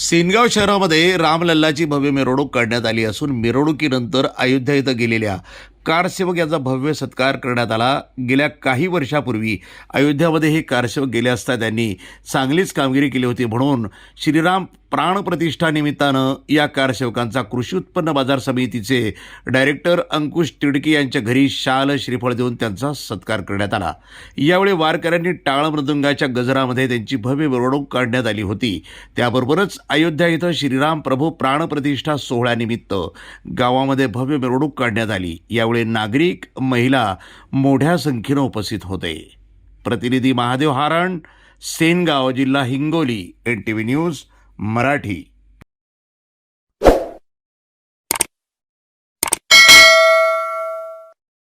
सेनगाव शहरामध्ये रामलल्लाची भव्य मिरवणूक काढण्यात आली असून मिरवणुकीनंतर अयोध्या इथं गेलेल्या कारसेवक याचा भव्य सत्कार करण्यात आला. गेल्या काही वर्षापूर्वी अयोध्यामध्ये हे कारसेवक गेले असता त्यांनी चांगलीच कामगिरी केली होती म्हणून श्रीराम प्राणप्रतिष्ठानिमित्तानं या कारसेवकांचा कृषी उत्पन्न बाजार समितीचे डायरेक्टर अंकुश तिडके यांच्या घरी शाल श्रीफळ देऊन त्यांचा सत्कार करण्यात आला. यावेळी वारकऱ्यांनी टाळ मृदुंगाच्या गजरामध्ये त्यांची भव्य मिरवणूक काढण्यात आली होती. त्याबरोबरच अयोध्या इथं श्रीराम प्रभू प्राणप्रतिष्ठा सोहळ्यानिमित्त गावामध्ये भव्य मिरवणूक काढण्यात आली. यावेळी नागरिक महिला मोठ्या संख्येनं उपस्थित होते. प्रतिनिधी महादेव हारण सेनगाव जिल्हा Hingoli N T V news Marathi.